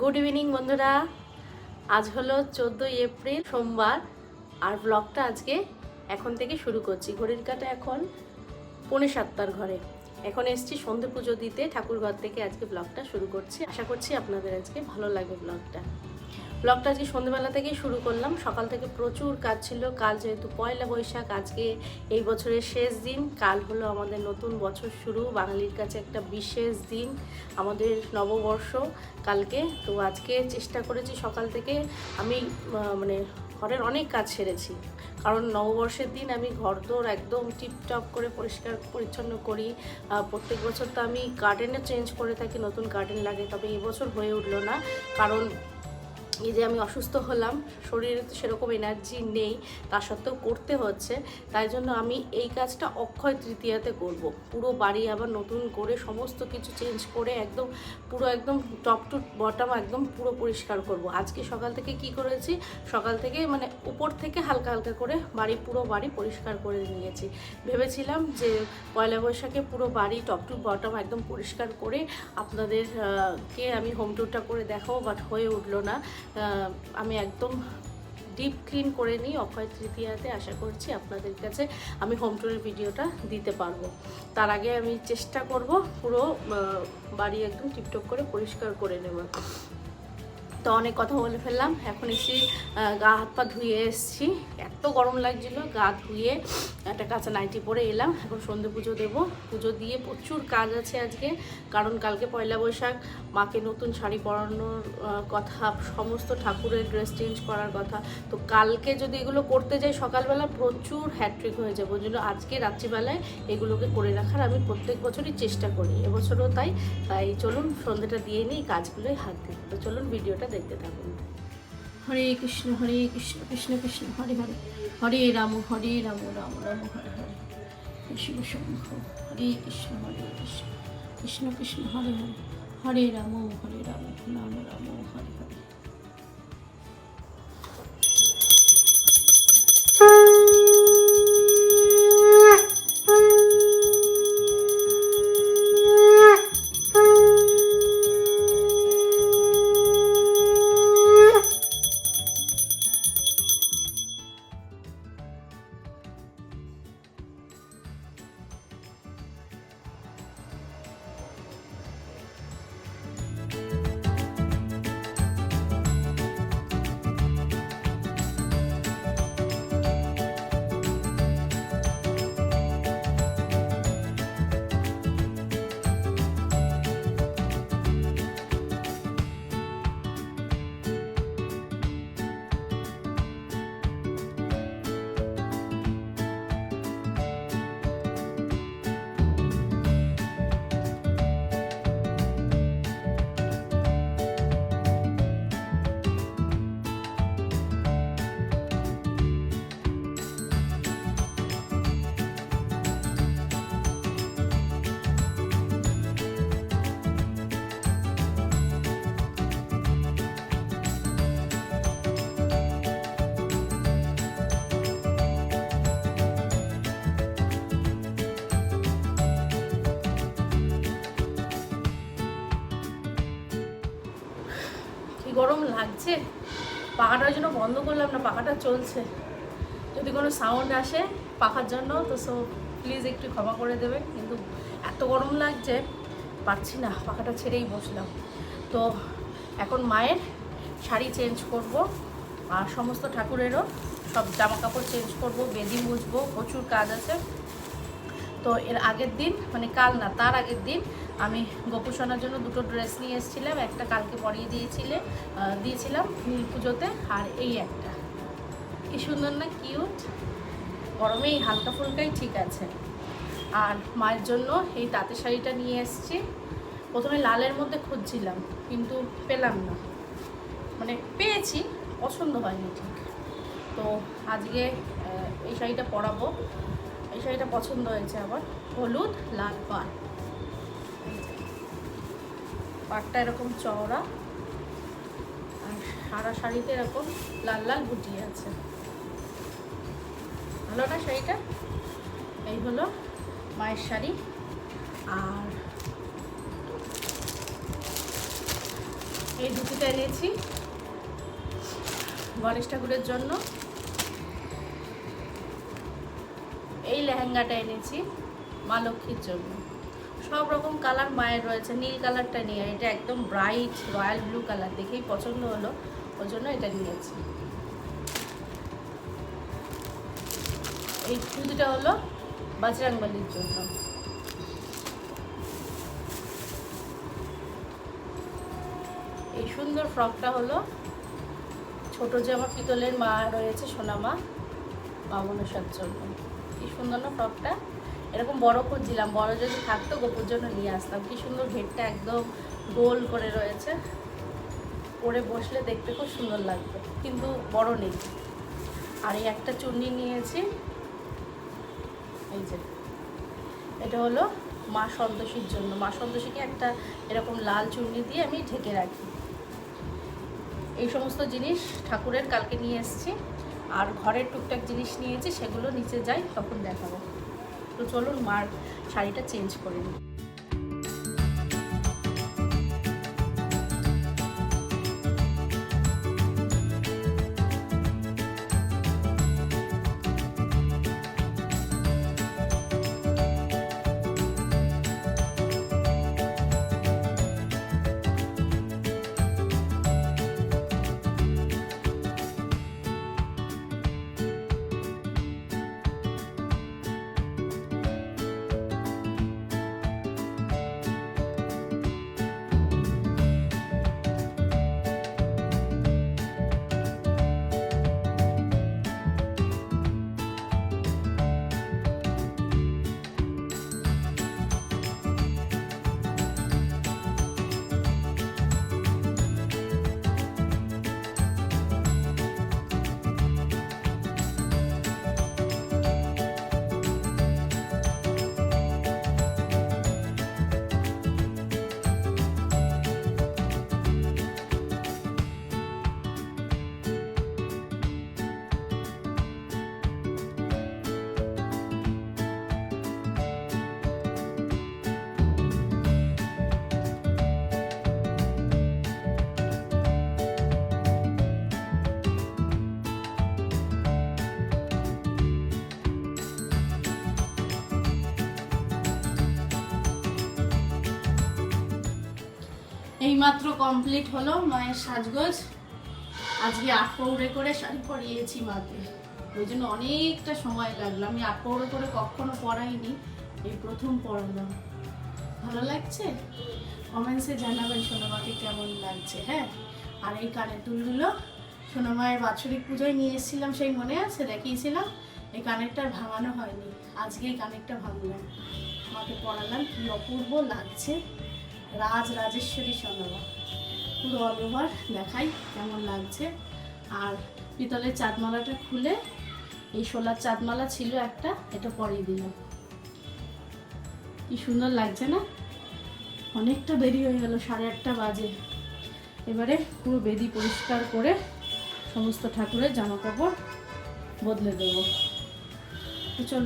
Good evening বন্ধুরা। আজ হলো চোদ্দোই এপ্রিল, সোমবার, আর ব্লগটা আজকে এখন থেকে শুরু করছি। ঘড়ির কাটা এখন পৌনে সাতটার ঘরে। এখন এসছি সন্ধে পুজো দিতে, ঠাকুর ঘর থেকে আজকে ব্লগটা শুরু করছি। আশা করছি আপনাদের আজকে ভালো লাগবে ব্লগটা ব্লগটা আজকে সন্ধ্যেবেলা থেকেই শুরু করলাম। সকাল থেকে প্রচুর কাজ ছিল। কাল যেহেতু পয়লা বৈশাখ, আজকে এই বছরের শেষ দিন। কাল হলো আমাদের নতুন বছর শুরু। বাঙালির কাছে একটা বিশেষ দিন, আমাদের নববর্ষ কালকে। তো আজকে চেষ্টা করেছি সকাল থেকে আমি মানে ঘরের অনেক কাজ সেরেছি। কারণ নববর্ষের দিন আমি ঘরদোর একদম টিপটপ করে পরিষ্কার, পরিচ্ছন্ন করি। প্রত্যেক বছর তো আমি গার্ডেনও চেঞ্জ করে থাকি, নতুন গার্ডেন লাগে। তবে এবছর হয়ে উঠল না। কারণ এই যে আমি অসুস্থ হলাম শরীরে তো সেরকম এনার্জি নেই তা সত্ত্বেও করতে হচ্ছে তাই জন্য আমি এই কাজটা অক্ষয় তৃতীয়াতে করব। পুরো বাড়ি আবার নতুন করে সমস্ত কিছু চেঞ্জ করে একদম পুরো একদম টপ টু বটম একদম পুরো পরিষ্কার করব। আজকে সকাল থেকে কি করেছি? সকাল থেকে মানে উপর থেকে হালকা হালকা করে বাড়ি পুরো বাড়ি পরিষ্কার করে নিয়েছি। ভেবেছিলাম যে পয়লা বৈশাখে পুরো বাড়ি টপ টু বটম একদম পরিষ্কার করে আপনাদের আহ, কে আমি হোম ট্যুরটা করে দেখাবো বাট হয়ে উঠল না। আমি একদম ডিপ ক্লিন করে নিই অক্ষয় তৃতীয়াতে। আশা করছি আপনাদের কাছে আমি হোম ট্যুরের ভিডিওটা দিতে পারব। তার আগে আমি চেষ্টা করব পুরো বাড়ি একদম টিপটপ করে পরিষ্কার করে নেব তো অনেক কথা বলে ফেললাম। এখন এসে গা হাত পা ধুয়ে এসেছি। এত গরম লাগছিল, গা ধুয়ে একটা কাঁচা নাইটি পরে এলাম। এখন সন্ধে পুজো দেবো। পুজো দিয়ে প্রচুর কাজ আছে আজকে। কারণ কালকে পয়লা বৈশাখ, মাকে নতুন শাড়ি পরানোর কথা, সমস্ত ঠাকুরের ড্রেস চেঞ্জ করার কথা। তো কালকে যদি এগুলো করতে যাই সকালবেলা, প্রচুর হ্যাট্রিক হয়ে যাবে। ওই জন্য আজকে রাত্রিবেলায় এগুলোকে করে রাখার আমি প্রত্যেক বছরই চেষ্টা করি। এবছরও তাই। তাই চলুন সন্ধ্যেটা দিয়ে নিই, কাজগুলোই হাত দিই। তো চলুন, ভিডিওটা দেখতে থাকুন। হরে কৃষ্ণ হরে কৃষ্ণ কৃষ্ণ কৃষ্ণ, হরে হরে। হরে রাম হরে রাম রাম রাম, হরে হরে। কৃষ্ণ শম্ভ হরে কৃষ্ণ হরে কৃষ্ণ। কৃষ্ণ কৃষ্ণ, হরে হরে। হরে রাম হরে রাম রাম রাম, হরে হরে। গরম লাগছে। পাখাটার জন্য বন্ধ করলাম না, পাখাটা চলছে। যদি কোনো সাউন্ড আসে পাখার জন্য, তো সো প্লিজ একটু ক্ষমা করে দেবে। কিন্তু এত গরম লাগছে পারছি না, পাখাটা ছেড়েই বসলাম। তো এখন মায়ের শাড়ি চেঞ্জ করব, আর সমস্ত ঠাকুরেরও সব জামা কাপড় চেঞ্জ করব, বেদি মুছবো, প্রচুর কাজ আছে। তো এর আগের দিন মানে কাল না, তার আগের দিন আমি গোপুসোনার জন্য দুটো ড্রেস নিয়ে এসেছিলাম, একটা কালকে পরিয়ে দিয়েছিলে দিয়েছিলাম ফুল পুজোতে, আর এই একটা। কি সুন্দর না কিউট গরমে এই হালকা ফুলকাই ঠিক আছে। আর মায়ের জন্য এই তাঁতের শাড়িটা নিয়ে এসেছি। প্রথমে লালের মধ্যে খুঁজছিলাম, কিন্তু পেলাম না। মানে পেয়েছি, পছন্দ হয়নি ঠিক। তো আজকে এই শাড়িটা পরাবো। এই শাড়িটা পছন্দ হয়েছে আমার হলুদ, লাল পাড়। পাটটা এরকম চওড়া, আর সারা শাড়িতে এরকম লাল লাল বুটি আছে। ভালো না শাড়িটা? এই হলো মায়ের শাড়ি। আর এই ধুতিটা এনেছি গণেশ ঠাকুরের জন্য। এই লেহেঙ্গাটা এনেছি মা লক্ষ্মীর জন্য। সব রকম কালার মায়ের রয়েছে, নীল কালারটা নিয়ে এটা একদম ব্রাইট রয়্যাল ব্লু কালার দেখেই পছন্দ হলো ওই জন্য এটা নিয়েছি। এই ধুতিটা হলো বাজরাংবালির জন্য। এই সুন্দর ফ্রকটা হলো ছোট যে আমার পিতলের মা রয়েছে সোনা মা মা জন্য। কি সুন্দর না ফ্রকটা এরকম বড় খুঁজছিলাম, বড় যদি থাকতো গোপুর জন্য নিয়ে আসতাম। কি সুন্দর ঘেরটা একদম গোল করে রয়েছে। পরে বসলে দেখতে খুব সুন্দর লাগবে কিন্তু বড় নেই। আর এই একটা চুন্নি নিয়েছি। এই যে, এটা হলো মা সন্তোষীর জন্য। মা সন্তোষীকে একটা এরকম লাল চুন্নি দিয়ে আমি ঢেকে রাখি। এই সমস্ত জিনিস ঠাকুরের কালকে নিয়ে এসেছি। আর ঘরের টুকটাক জিনিস নিয়েছি, সেগুলো নিচে যাই, তখন দেখাবো। তো চলুন মার শাড়িটা চেঞ্জ করে নিই। এইমাত্র কমপ্লিট হলো মায়ের সাজগোজ। আজকে আট পৌড়ে করে শাড়ি পরিয়েছি মাকে। ওই জন্য অনেকটা সময় লাগল। আমি আট পৌড়ে করে কখনো পরাইনি, এই প্রথম পরালাম। ভালো লাগছে? কমেন্টসে জানাবেন সোনামাকে কেমন লাগছে হ্যাঁ? আর এই কানের দুলগুলো সোনামায়ের বাৎসরিক পুজোয় নিয়ে এসেছিলাম, সেই মনে আছে? দেখিয়েছিলাম? এই কানেরটা ভাঙানো হয়নি। আজকে এই কানেরটা ভাঙলাম। আমাকে পড়ালাম কি অপূর্ব লাগছে। রাজ রাজেশ্বরী সোনামা পুরো অল দেখাই কেমন লাগছে। আর পিতলের চাঁদমালাটা খুলে, এই সোলার চাঁদমালা ছিল একটা, এটা পরিয়ে দিলাম। কি সুন্দর লাগছে না? অনেকটা দেরি হয়ে গেল, সাড়ে আটটা বাজে। এবারে পুরো বেদি পরিষ্কার করে সমস্ত ঠাকুরের জামা কাপড় বদলে দেবো। তো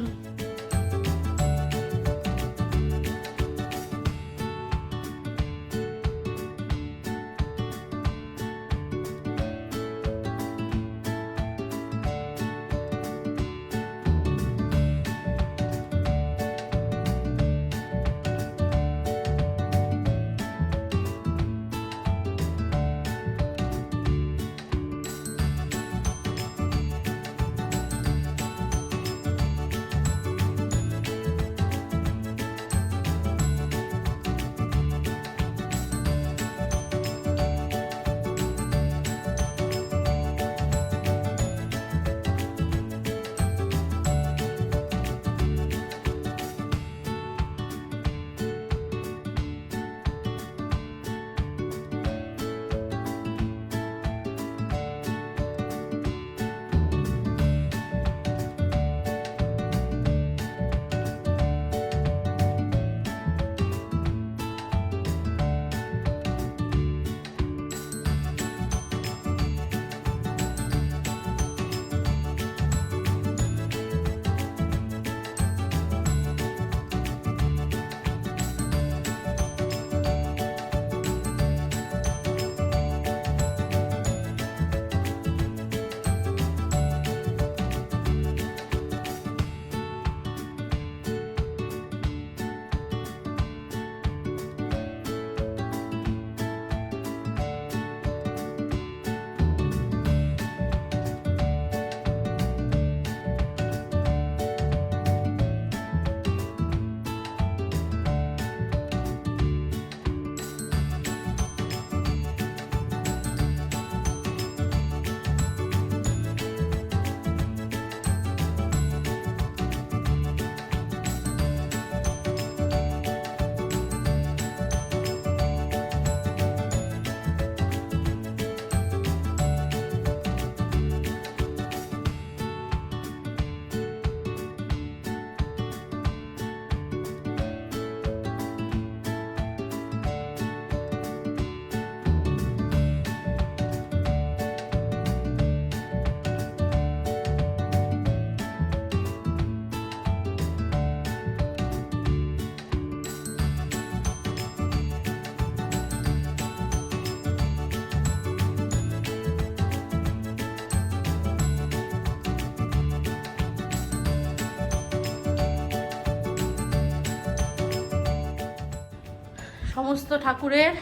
সমস্ত ঠাকুরের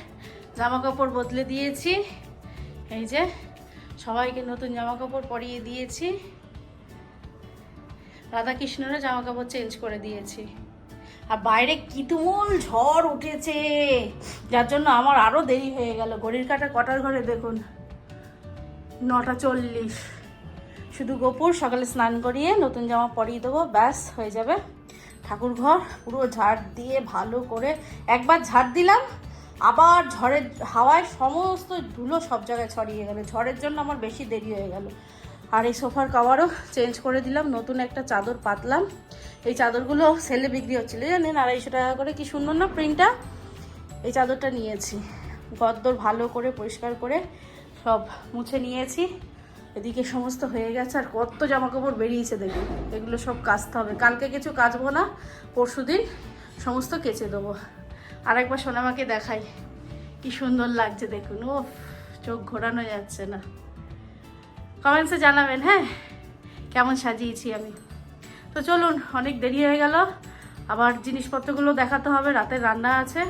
জামা কাপড় বদলে দিয়েছি। এই যে, সবাইকে নতুন জামা কাপড় পরিয়ে দিয়েছি। রাধাকৃষ্ণেরও জামা কাপড় চেঞ্জ করে দিয়েছি। আর বাইরে কি তুমুল ঝড় উঠেছে, যার জন্য আমার আরও দেরি হয়ে গেল। ঘড়ির কাটা কটার ঘরে দেখুন? নটা চল্লিশ। শুধু গোপুর, সকালে স্নান করিয়ে নতুন জামা পরিয়ে দেবো, ব্যাস, হয়ে যাবে। ঠাকুর ঘর পুরো ঝাড় দিয়ে ভালো করে একবার ঝাড় দিলাম, আবার ঝড়ের হাওয়ায় সমস্ত ধুলো সব জায়গায় ছড়িয়ে গেল। ঝড়ের জন্য আমার বেশি দেরি হয়ে গেল। আর এই সোফার কাভারও চেঞ্জ করে দিলাম, নতুন একটা চাদর পাতলাম। এই চাদরগুলো সেলে বিক্রি হচ্ছিল, জানেন? আড়াইশো টাকা করে, কি সুন্দর না প্রিন্টটা এই চাদরটা নিয়েছি। গদ্দর ভালো করে, পরিষ্কার করে সব মুছে নিয়েছি। এদিকে সমস্ত হয়ে গেছে, আর কত জামা কাপড় বেরিয়েছে দেখুন এগুলো সব কাচতে হবে। কালকে কিছু কাচবো না, পরশু দিন সমস্ত কেচে দেবো। আর একবার সোনামাকে দেখাই, কি সুন্দর লাগছে দেখুন। ও চোখ ঘোরানো যাচ্ছে না। কমেন্টসে জানাবেন হ্যাঁ কেমন সাজিয়েছি আমি। তো চলুন, অনেক দেরি হয়ে গেল। আবার জিনিসপত্রগুলো দেখাতে হবে রাতে রান্না আছে।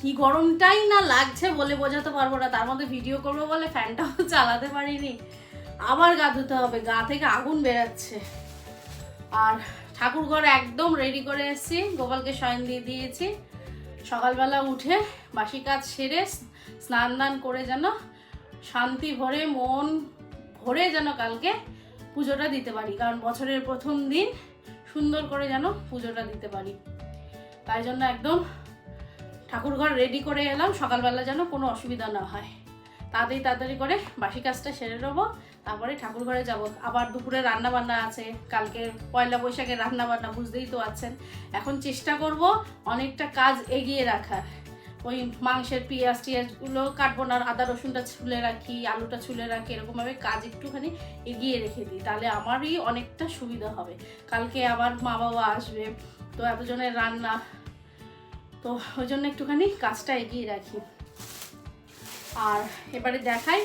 কি গরমটাই না লাগছে বলে বোঝাতে পারব না। তার মধ্যে ভিডিও করব বলে ফ্যানটাও চালাতে পারিনি। আবার গা ধুতে হবে, গা থেকে আগুন বেরাচ্ছে। আর ঠাকুর ঘর একদম রেডি করে এসেছি, গোপালকে শয়ন দিয়ে দিয়েছি। সকালবেলা উঠে বাসি কাজ সেরে স্নান দান করে যেন শান্তি ভরে, মন ভরে যেন কালকে পুজোটা দিতে পারি। কারণ বছরের প্রথম দিন সুন্দর করে যেন পুজোটা দিতে পারি। তাই জন্য একদম ঠাকুর ঘর রেডি করে এলাম, সকালবেলা যেন কোনো অসুবিধা না হয়। তাড়াতাড়ি তাড়াতাড়ি করে বাসি কাজটা সেরে নেব। তারপরে ঠাকুর ঘরে যাব। আবার দুপুরে রান্না বান্না আছে, কালকে পয়লা বৈশাখে রান্না বান্না বুঝতেই তো আছেন এখন চেষ্টা করব অনেকটা কাজ এগিয়ে রাখার। ওই মাংসের পেঁয়াজ টিয়াজগুলো কাটবো না আদা রসুনটা ছুলে রাখি, আলুটা ছুলে রাখি, এরকমভাবে কাজ একটুখানি এগিয়ে রেখে দিই। তাহলে আমারই অনেকটা সুবিধা হবে। কালকে আবার মা বাবা আসবে, তো এতজনের রান্না, তো ওই জন্য একটুখানি কাজটা এগিয়ে রাখি। আর এবারে দেখাই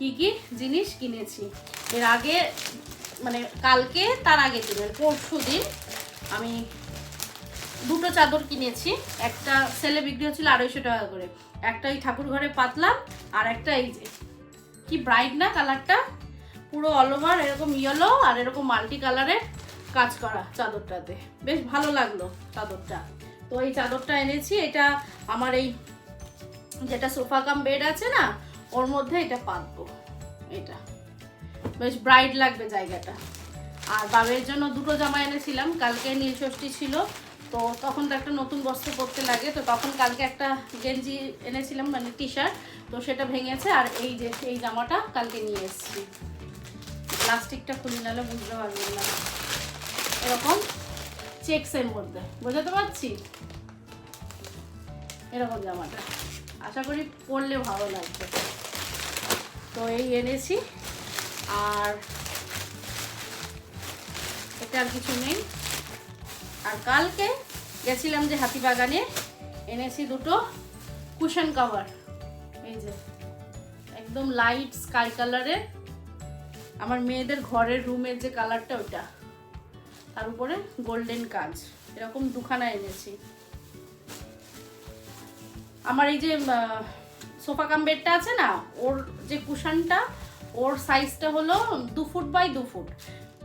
কি কি জিনিস কিনেছি। এর আগে মানে কালকে, তার আগে দিনের, পরশু দিন আমি দুটো চাদর কিনেছি। একটা সেলে বিক্রি হচ্ছিল আড়াইশো টাকা করে। একটা ওই ঠাকুর ঘরে পাতলাম, আর একটা এই যে, কি ব্রাইট না কালারটা পুরো অল ওভার এরকম ইয়েলো আর এরকম মাল্টি কালারের কাজ করা চাদরটাতে। বেশ ভালো লাগল চাদরটা। তো এই চাদরটা এনেছি, এটা আমার এই যেটা সোফা কাম বেড আছে না ওর মধ্যে এটা পাতবো, এটা। বেশ ব্রাইট লাগবে জায়গাটা। আর বাবের জন্য দুটো জামা এনেছিলাম, কালকে নীল ষষ্ঠী ছিল, তো তখন তো একটা নতুন বস্ত্র পরতে লাগে, তো তখন কালকে একটা গেঞ্জি এনেছিলাম মানে টি শার্ট তো সেটা ভেঙেছে, আর এই যে এই জামাটা কালকে নিয়ে এসেছি। প্লাস্টিকটা খুলে নিলে বুঝতে পারবেন না। এরকম চেকসের মধ্যে, বোঝাতে পারছি? এরকম জামাটা আশা করি পরলে ভালো লাগবে। তো এই এনেছি। আর এটা আর কিছু নেই। আর কালকে গেছিলাম যে হাতি বাগানে, এনেছি দুটো কুশন কভার। এই যে, একদম লাইট স্কাই কালারের আমার মেয়েদের ঘরের রুমের যে কালারটা ওটা তার উপরে গোল্ডেন কাজ। এরকম দুখানা এনেছি। আমার এই যে সোফা কাম বেডটা আছে না, ওর যে কুশনটা, ওর সাইজটা হলো দু ফুট বাই দু ফুট।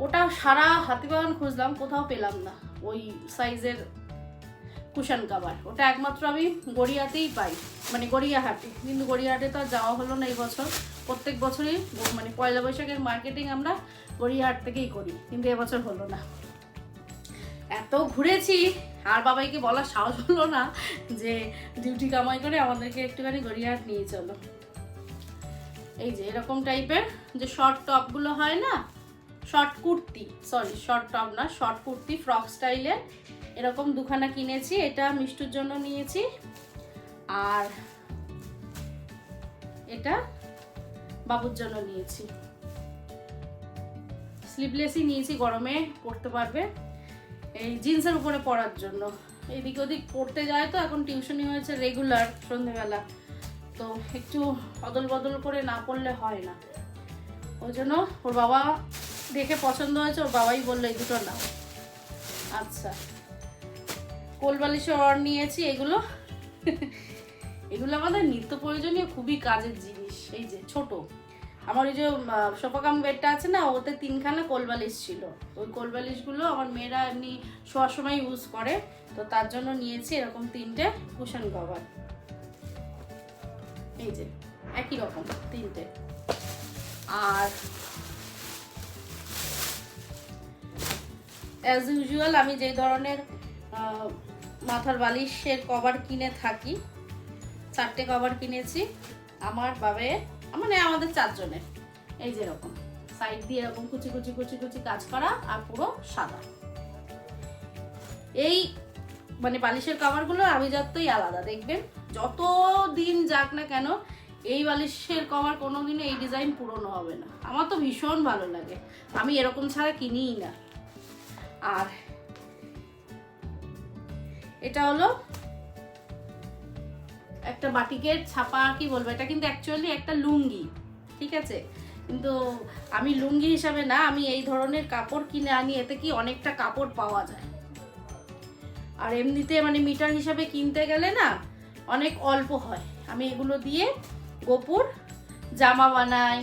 ওটা সারা হাতিবাগান খুঁজলাম, কোথাও পেলাম না, ওই সাইজের কুশন কাভার ওটা একমাত্র আমি গড়িয়াতেই পাই মানে গড়িয়াহাটে। কিন্তু গড়িয়াহাটে তো আর যাওয়া হলো না এই বছর। প্রত্যেক বছরই মানে পয়লা বৈশাখের মার্কেটিং আমরা গড়িয়াহাট থেকেই করি, কিন্তু এবছর হলো না। এত ঘুরেছি আর বাবাইকে বলার সাহস হলো না যে ডিউটি কামাই করে আমাদেরকে একটুখানি গড়িয়াহাট নিয়ে চলো। এই যে এরকম টাইপের যে শর্ট টপগুলো হয় না short kurti sorry short top না শর্ট কুর্তি ফ্রক স্টাইলের এরকম দুখানা কিনেছি, এটা মিষ্টুর জন্য নিয়েছি। আর এটা বাবুর জন্য নিয়েছি। স্লিভলেসই নিয়েছি, গরমে পরতে পারবে। এই জিন্সের উপরে পরার জন্য। এদিক ওদিক পড়তে যায় তো, এখন টিউশনি হয়েছে রেগুলার সন্ধেবেলা। তো একটু অদল বদল করে না পড়লে হয় না। ওই জন্য ওর বাবা দেখে পছন্দ হয়েছে, ওর বাবাই বলল, এই দুটো নাও। আচ্ছা। কোলবালিশে অর নিয়েছি, এগুলো। এগুলো আমাদের নিত্য প্রয়োজনীয়, খুবই কাজের জিনিস। এই যে ছোট। আমার ওই যে সোফা কাম বেডটা আছে না, ওতে তিনখানা কোলবালিশ ছিল। ওই কোলবালিশগুলো আমার মেয়েরা এমনি শোয়ার সময় ইউজ করে, তো তার জন্য নিয়েছি এরকম তিনটে কুশন কভার এই যে, একই রকম তিনটে। আর অ্যাজ ইউজুয়াল আমি যে ধরনের মাথার বালিশের কভার কিনে থাকি, চারটে কভার কিনেছি। আমার বাবে মানে আমাদের চারজনের। এই যে এরকম। সাইড দিয়ে এরকম কুচি কুচি কুচি কুচি কাজ করা আর পুরো সাদা। এই মানে বালিশের কভারগুলো আমি যতই আলাদা, দেখবেন যত দিন যাক না কেন, এই বালিশের কভার কোনোদিনও এই ডিজাইন পুরনো হবে না। আমার তো ভীষণ ভালো লাগে। আমি এরকম ছাড়া কিনিই না। আর এটা হলো একটা বাটিকের ছাপা, কি বলব, এটা কিন্তু অ্যাকচুয়ালি একটা লুঙ্গি, ঠিক আছে? কিন্তু আমি লুঙ্গি হিসাবে না, আমি এই ধরনের কাপড় কিনে আনি, এতে কি অনেকটা কাপড় পাওয়া যায়। আর এমনিতে মানে মিটার হিসাবে কিনতে গেলে না, অনেক অল্প হয়। আমি এগুলো দিয়ে গোপুর জামা বানাই,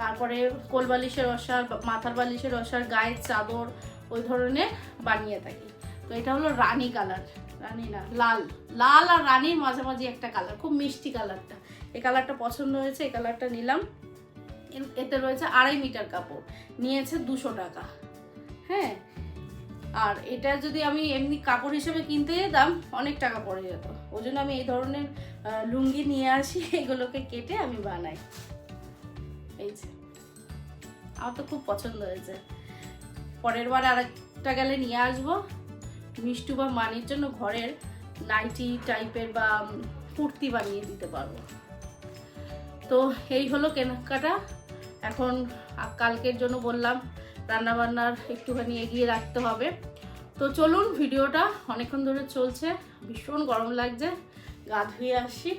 তারপরে কোল বালিশের অসার মাথার বালিশের অসার গায়ের চাদর, ওই ধরনের বানিয়ে থাকি। তো এটা হলো রানী কালার। রানী না লাল লাল আর রানীর মাঝামাঝি একটা কালার খুব মিষ্টি কালারটা এই কালারটা পছন্দ হয়েছে, এই কালারটা নিলাম। এতে রয়েছে আড়াই মিটার কাপড়, নিয়েছে দুশো টাকা। হ্যাঁ আর এটা যদি আমি এমনি কাপড় হিসেবে কিনতে যেতাম, অনেক টাকা পড়ে যেত। ওই জন্য আমি এই ধরনের লুঙ্গি নিয়ে আসি, এগুলোকে কেটে আমি বানাই। এই যে, আমার তো খুব পছন্দ হয়েছে। পরের বার আর একটা গেলে নিয়ে আসব। মিষ্টু বা মানির জন্য ঘরের নাইটি টাইপের বা কুর্তি বানিয়ে দিতে পারব। তো এই হলো কেনাকাটা। এখন কালকের জন্য বললাম, রান্নাবান্নার একটুখানি এগিয়ে রাখতে হবে। তো চলুন, ভিডিওটা অনেকক্ষণ ধরে চলছে। ভীষণ গরম লাগছে। গা ধুয়ে আসি,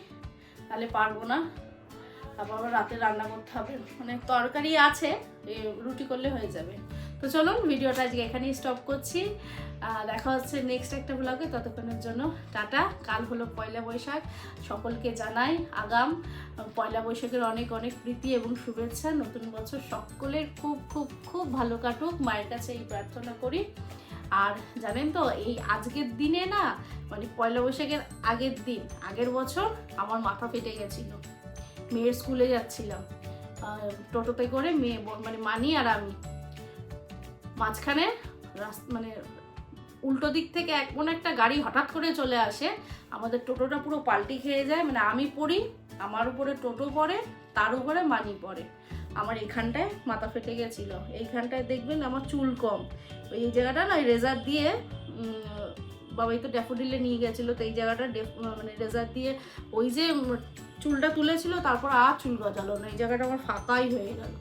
তাহলে পারব না। তারপর আবার রাতে রান্না করতে হবে। মানে তরকারি আছে রুটি করলে হয়ে যাবে। তো চলুন, ভিডিওটা আজকে এখানেই স্টপ করছি। দেখা হচ্ছে নেক্সট একটা ব্লগে ততক্ষণের জন্য টাটা। কাল হলো পয়লা বৈশাখ। সকলকে জানাই আগাম। পয়লা বৈশাখের অনেক অনেক প্রীতি এবং শুভেচ্ছা। নতুন বছর সকলের খুব খুব খুব ভালো কাটুক। মায়ের কাছে এই প্রার্থনা করি। আর জানেন তো, এই আজকের দিনে না মানে পয়লা বৈশাখের আগের দিন, আগের বছর আমার মাথা ফেটে গেছিল। মেয়ের স্কুলে যাচ্ছিলাম। টোটোতে করে মেয়ে মানে মানি আর আমি। মাঝখানে মানে উল্টো দিক থেকে এক এমন একটা গাড়ি হঠাৎ করে চলে আসে, আমাদের টোটোটা পুরো পাল্টি খেয়ে যায় মানে আমি পড়ি, আমার উপরে টোটো পড়ে, তার উপরে মানি পড়ে। আমার এখানটায় মাথা ফেটে গেছিল, এইখানটায় দেখবেন আমার চুল কম। ওই এই জায়গাটা না রেজার দিয়ে বাবাই তো ড্যাফোডিলে নিয়ে গেছিল, তো এই জায়গাটা মানে রেজার দিয়ে ওই যে চুলটা তুলেছিল, তারপর আর চুল গজালো না, এই জায়গাটা আমার ফাঁকাই হয়ে গেল।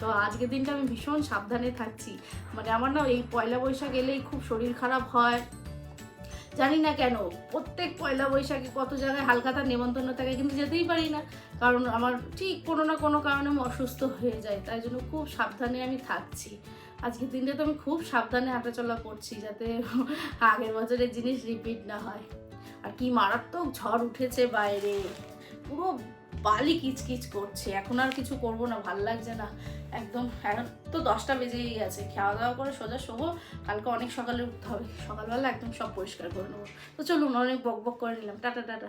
তো আজকের দিনটা আমি ভীষণ সাবধানে থাকছি। মানে আমার না এই পয়লা বৈশাখ এলেই খুব শরীর খারাপ হয়। জানি না কেন, প্রত্যেক পয়লা বৈশাখে কত জায়গায় হালখাতা নেমন্তন্ন থাকে কিন্তু যেতেই পারি না। কারণ আমার ঠিক কোনো না কোনো কারণে আমি অসুস্থ হয়ে যায় তাই জন্য খুব সাবধানে আমি থাকছি। আজকের দিনটা তো আমি খুব সাবধানে হাঁটাচলা করছি যাতে আগের বছরের জিনিস রিপিট না হয়। আর কি মারাত্মক ঝড় উঠেছে বাইরে। পুরো বালি কিচকিচ করছে। এখন আর কিছু করব না, ভালো লাগছে না। একদম, এখন তো দশটা বেজেই গেছে। খাওয়া দাওয়া করে সোজা শোবো, কালকে অনেক সকালে উঠতে হবে। সকালবেলা একদম সব পরিষ্কার করে নেব। তো চলুন, অনেক বক বক করে নিলাম। Tata tata.